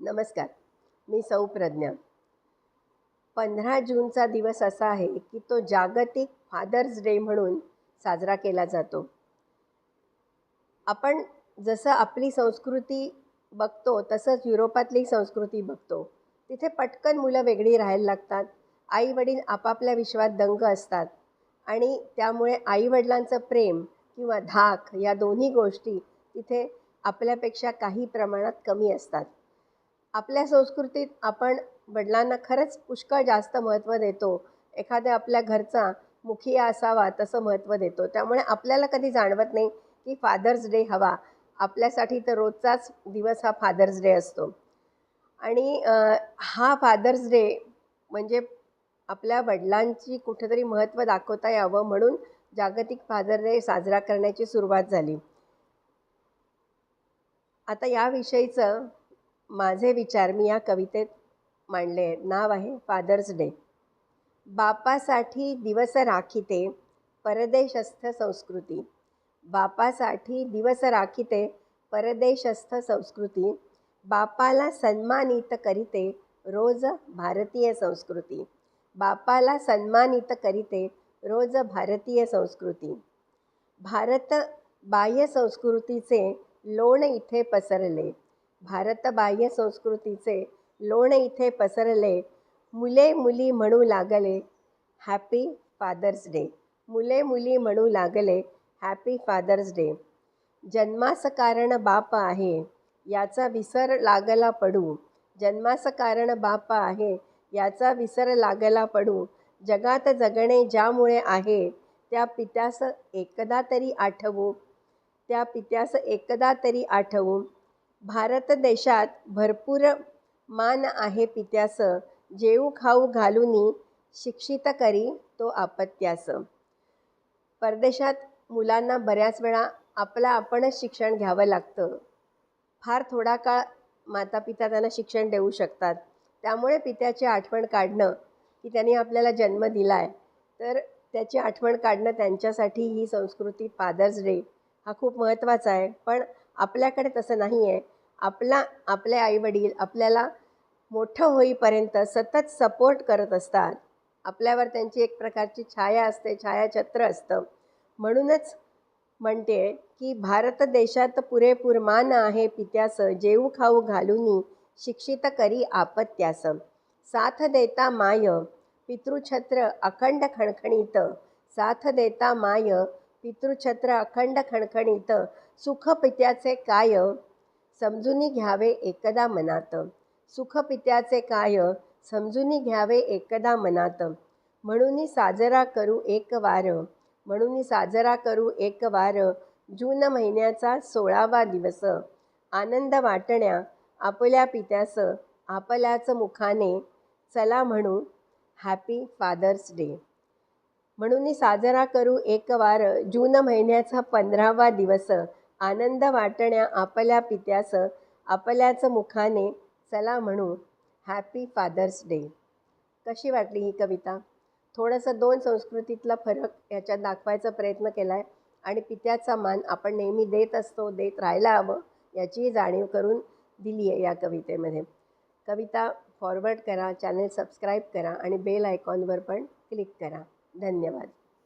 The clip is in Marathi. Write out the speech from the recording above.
नमस्कार. मी सौ प्रज्ञा. पंधरा जूनचा दिवस असा आहे की तो जागतिक फादर्स डे म्हणून साजरा केला जातो. आपण जसं आपली संस्कृती बघतो तसंच युरोपातली संस्कृती बघतो. तिथे पटकन मुलं वेगळी राहायला लागतात. आई वडील आपापल्या विश्वात दंग असतात. आणि त्यामुळे आईवडिलांचं प्रेम किंवा धाक या दोन्ही गोष्टी तिथे आपल्यापेक्षा काही प्रमाणात कमी असतात. आपल्या संस्कृतीत आपण वडिलांना खरंच पुष्कळ जास्त महत्त्व देतो. एखाद्या आपल्या घरचा मुखिया असावा तसं महत्त्व देतो. त्यामुळे आपल्याला कधी जाणवत नाही की फादर्स डे हवा. आपल्यासाठी तर रोजचाच दिवस हा फादर्स डे असतो. आणि हा फादर्स डे म्हणजे आपल्या वडिलांची कुठेतरी महत्त्व दाखवता यावं म्हणून जागतिक फादर डे साजरा करण्याची सुरुवात झाली. आता याविषयीचं माझे विचार मी या कवितेत मांडले आहेत. नाव आहे फादर्स डे बापासाठी दिवस राखीते परदेशस्थ संस्कृती. बापासाठी दिवस राखीते परदेशस्थ संस्कृती. बापाला सन्मानित करीते रोज भारतीय संस्कृती. बापाला सन्मानित करीते रोज भारतीय संस्कृती. भारत बाह्य संस्कृतीचे लोण इथे पसरले. भारत बाह्य संस्कृतीचे लोण इथे पसरले. मुले मुली म्हणू लागले हॅपी फादर्स डे मुले मुली म्हणू लागले हॅपी फादर्स डे जन्मास कारण बाप आहे याचा विसर लागला पडू. जन्मास कारण बाप आहे याचा विसर लागला पडू. जगात जगणे ज्यामुळे आहे त्या पित्यास एकदा तरी आठवू. त्या पित्यास एकदा तरी आठवू. भारत देशात भरपूर मान आहे पित्यास जेऊ खाऊ घालूनी शिक्षित करी तो आपत्यास परदेशात मुलांना बऱ्याच वेळा आपलं आपणच शिक्षण घ्यावं लागतं. फार थोडा काळ माता पिता त्यांना शिक्षण देऊ शकतात. त्यामुळे पित्याची आठवण काढणं की त्यांनी आपल्याला जन्म दिला आहे तर त्याची आठवण काढणं त्यांच्यासाठी ही संस्कृती फादर्स डे हा खूप महत्त्वाचा आहे. पण आपल्याकडे तसं नाही आहे आपला आपले आईवडील आपल्याला मोठं होईपर्यंत सतत सपोर्ट करत असतात. आपल्यावर त्यांची एक प्रकारची छाया असते छायाछत्र असतं. म्हणूनच म्हणते की भारत देशात पुरेपूर मान आहे पित्यास जेऊ खाऊ घालूनी शिक्षित करी आपत्यास साथ देता माय पितृछत्र अखंड खणखणीत. साथ देता माय पितृछत्र अखंड खणखणीत सुखपित्याचे काय समजूनी घ्यावे एकदा मनात. सुखपित्याचे काय समजूनी घ्यावे एकदा मनात. म्हणून साजरा करू एक वार. म्हणून साजरा करू एक वार. जून महिन्याचा सोळावा दिवस. आनंद वाटण्या आपल्या पित्यास आपल्याच मुखाने. चला म्हणू हॅपी फादर्स डे म्हणून साजरा करू एक वार जून महिन्याचा पंधरावा दिवस. आनंद वाटण्या आपल्या पित्यास आपल्याच मुखाने चला म्हणू हॅपी फादर्स डे कशी वाटली ही कविता? थोडंसं दोन संस्कृतीतला फरक याच्यात दाखवायचा प्रयत्न केला आहे आणि पित्याचा मान आपण नेहमी देत असतो देत राहायला हवं याचीही जाणीव करून दिली आहे या कवितेमध्ये. कविता फॉरवर्ड करा चॅनल सबस्क्राईब करा आणि बेल आयकॉनवर पण क्लिक करा. धन्यवाद.